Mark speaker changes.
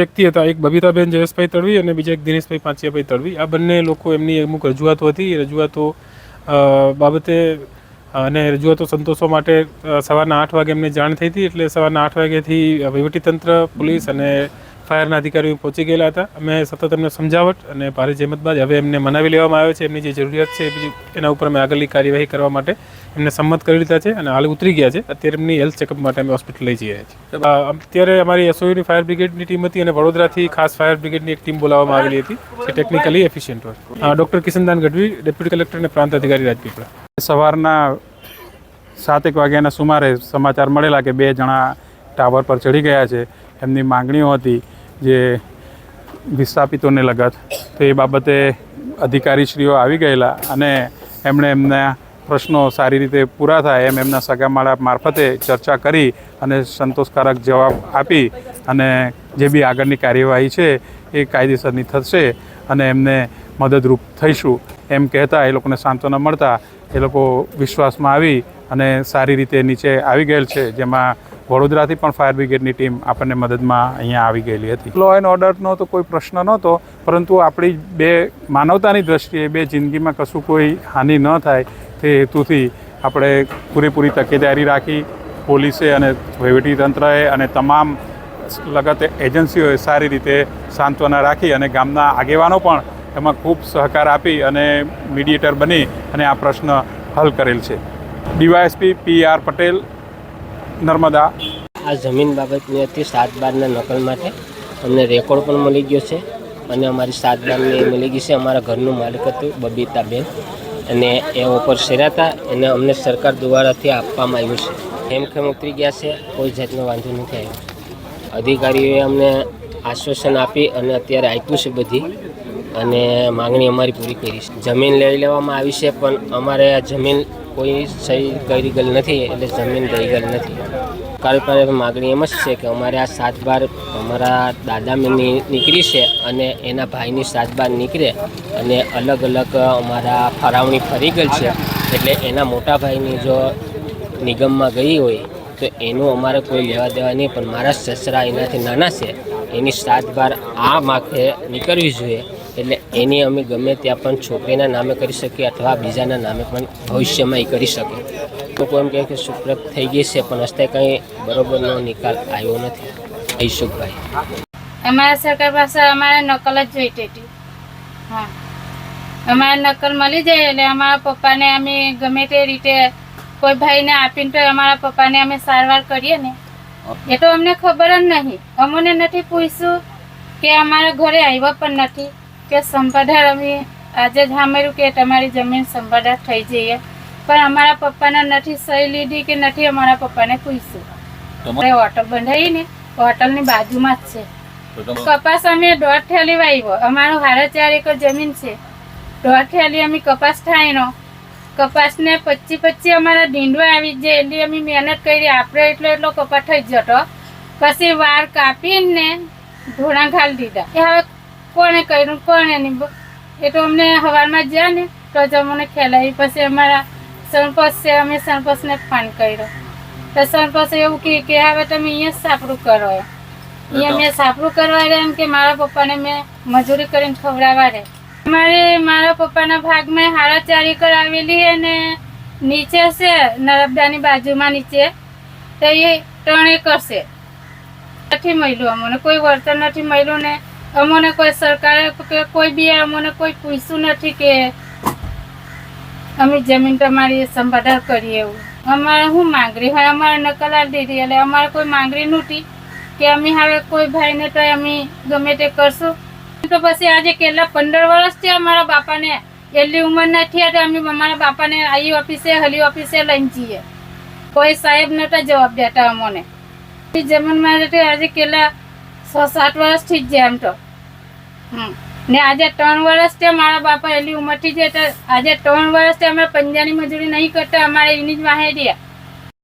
Speaker 1: વ્યક્તિ હતા, એક બબીતાબેન, જયેશભાઈ તડવી અને બીજા એક દિનેશભાઈ પાંચિયાભાઈ તડવી. આ બંને લોકો એમની અમુક રજૂઆતો હતી. રજૂઆતો બાબતે, અને રજૂઆતો સંતોષવા માટે સવારના આઠ વાગે એમને જાણ થઈ હતી. એટલે સવારના આઠ વાગ્યાથી વહીવટીતંત્ર, પોલીસ અને ફાયરના અધિકારીઓ પહોંચી ગયેલા હતા. અમે સતત એમને સમજાવટ અને ભારે જહેમત બાદ હવે એમને મનાવી લેવામાં આવ્યો છે. એમની જે જરૂરિયાત છે બીજી એના ઉપર અમે આગળની કાર્યવાહી કરવા માટે એમને સંમત કરી લીધા છે અને હાલ ઉતરી ગયા છે. અત્યારે એમની હેલ્થ ચેકઅપ માટે અમે હોસ્પિટલ લઈ જઈએ છીએ. અત્યારે અમારી એસઓયુની ફાયર બ્રિગેડની ટીમ હતી અને વડોદરાથી ખાસ ફાયર બ્રિગેડની એક ટીમ બોલાવવામાં આવેલી હતી જે ટેકનિકલી એફિશિયન્ટ હોય doctor Kishandan Gadhvi deputy collector અને પ્રાંત અધિકારી રાજપીપળા.
Speaker 2: સવારના સાતેક વાગ્યાના સુમારે સમાચાર મળેલા કે બે જણા ટાવર પર ચડી ગયા છે. એમની માંગણીઓ હતી જે વિસ્થાપિતોને લગત. તો એ બાબતે અધિકારીશ્રીઓ આવી ગયેલા અને એમણે એમના પ્રશ્નો સારી રીતે પૂરા થાય એમ એમના સગામાળા મારફતે ચર્ચા કરી અને સંતોષકારક જવાબ આપી અને જે બી આગળની કાર્યવાહી છે એ કાયદેસરની થશે અને એમને મદદરૂપ થઈશું. એમ કહેતા એ લોકોને સાંત્વના મળતા એ લોકો વિશ્વાસમાં આવી અને સારી રીતે નીચે આવી ગયેલ છે, જેમાં વડોદરાથી પણ ફાયર બ્રિગેડની ટીમ આપણને મદદમાં અહીંયા આવી ગયેલી હતી. લો એન્ડ ઓર્ડરનો તો કોઈ પ્રશ્ન નહોતો, પરંતુ આપણી બે માનવતાની દ્રષ્ટિએ, બે જિંદગીમાં કશું કોઈ હાનિ ન થાય તે હેતુથી આપણે પૂરેપૂરી તકેદારી રાખી પોલીસે અને વહીવટીતંત્રએ અને તમામ લગત એજન્સીઓએ સારી રીતે સાંત્વના રાખી અને ગામના આગેવાનો પણ એમાં ખૂબ સહકાર આપી અને મીડિયેટર બની અને આ પ્રશ્ન હલ કરેલ છે. DYSP P R Patel Narmada?
Speaker 3: આ જમીન બાબતની હતી સાત બારના નકલ માટે. અમને રેકોર્ડ પણ મળી ગયો છે. અને અમારી સાત બારની મળી ગઈ છે. અમારા ઘરનું માલિક હતું બબીતાબેન. અને એ ઓપર શેરાતા અને અમને સરકાર દ્વારાથી આપવામાં આવ્યું છે. ખેમ ખેમ ઉતરી ગયા છે, કોઈ જાતનો વાંધો નથી આવ્યો અધિકારીઓએ અમને આશ્વાસન આપી અને અત્યારે આપ્યું છે બધી. અને માંગણી અમારી પૂરી કરી છે. જમીન લઈ લેવામાં આવી છે, પણ અમારે આ જમીન કોઈ સહી કરી ગયેલ નથી, એટલે જમીન રહી ગયેલ નથી. પર માગણી એમ જ છે કે અમારે આ સાત બાર અમારા દાદા મેની નીકળી છે અને એના ભાઈની સાત બાર નીકળે અને અલગ અલગ અમારા ફરાવણી ફરી ગયેલ છે. એટલે એના મોટા ભાઈની જો નિગમમાં ગઈ હોય, તો એનું અમારે કોઈ લેવા દેવા નહીં, પણ મારા સસરા એનાથી નાના છે. એની સાત બાર આ માખે નીકળવી જોઈએ. એની અમે ગમે ત્યાં પણ છોકરીના નામે કરી શકીએ અથવા બીજાના નામે પણ ભવિષ્યમાં એ કરી શકે લોકો એમ કહે કે સુપ્રત થઈ ગઈ છે, પણ હસ્તે કંઈ બરોબરનો નિકાલ આવ્યો નથી. ઈશુકભાઈ
Speaker 4: અમારા સરકાર પાસે અમારે નકલ જ જોઈતી હતી. હા. અમારે નકલ મળી જાય એટલે અમારા પપ્પાને અમે ગમે તે રીતે કોઈ ભાઈને આપીને તો અમારા પપ્પાને અમે સારવાર કરીએ ને. એ તો અમને ખબર જ નહીં. અમને નથી પૂછ્યું કે અમારા ઘરે આવ્યા પણ નથી. કે સંપાદાર અમે આજે જ સાંભળ્યું કે તમારી જમીન સંપાદાર થઈ જઈએ. પણ અમારા પપ્પાને નથી સહી લીધી કે નથી અમારા પપ્પાને પૂછ્યું. આપણે હોટલ બંધાવી ને હોટલની બાજુમાં જ છે. કપાસ અમે દોઢ થેલી વાવ્યો અમારો હારે ચાર એકર જમીન છે. દોઢ થેલી અમે કપાસ થાયનો કપાસને પચી પચી અમારા ઢીંડવા આવી જાય એટલી અમે મહેનત કરી. આપણે એટલો એટલો કપાસ થઈ જતો. પછી વાર કાપીને ધોણા ઘાલી દીધા. એ હવે કોણે કર્યું કોણે નહીં. એ તો અમને હવાલમાં જ્યાં ને તો જ અમને પછી અમારા સરપંચ છે અમે સરપંચને ફોન કર્યો. તો સરપંચ એવું કહે કે હવે તમે અહીંયા સાપડું કરો અહીંયા મેં સાપડું કરવા રહ્યા એમ કે મારા પપ્પાને મેં મજૂરી કરીને ખવડાવવા રહે મારે મારા પપ્પાના ભાગમાં હારા ચાર એકર આવેલી છે ને નીચે છે નર્મદાની બાજુમાં નીચે. તો એ ત્રણ એકર છે નથી મળ્યું અમને. કોઈ વર્તન નથી મળ્યું ને અમને કોઈ સરકારે કે કોઈ બી અમને કોઈ પૂછ્યું નથી કે અમે જમીન તમારી સંભાળ કરીએ એવું. અમારે શું માંગરી હોય? અમારે નકલ આલી દીધી. એટલે અમારે કોઈ માંગણી નહોતી કે અમે હવે કોઈ ભાઈને તો અમે ગમે તે કરશું. તો પછી આજે કેટલા પંદર વર્ષથી અમારા બાપાને એટલી ઉંમર નથી એટલે અમે અમારા બાપાને આઈ ઓફિસે, હલી ઓફિસે લઈને જઈએ. કોઈ સાહેબ નહોતા જવાબ દેતા અમને. જમીન મારે આજે કેટલા છ સાત વર્ષથી જ છે એમ તો. હમ. ને આજે ત્રણ વર્ષ છે મારા બાપા એટલી ઉંમરથી છે તો આજે ત્રણ વર્ષથી અમે પંજાની મજૂરી નહીં કરતા અમારે એની જ વાહે રહ્યા.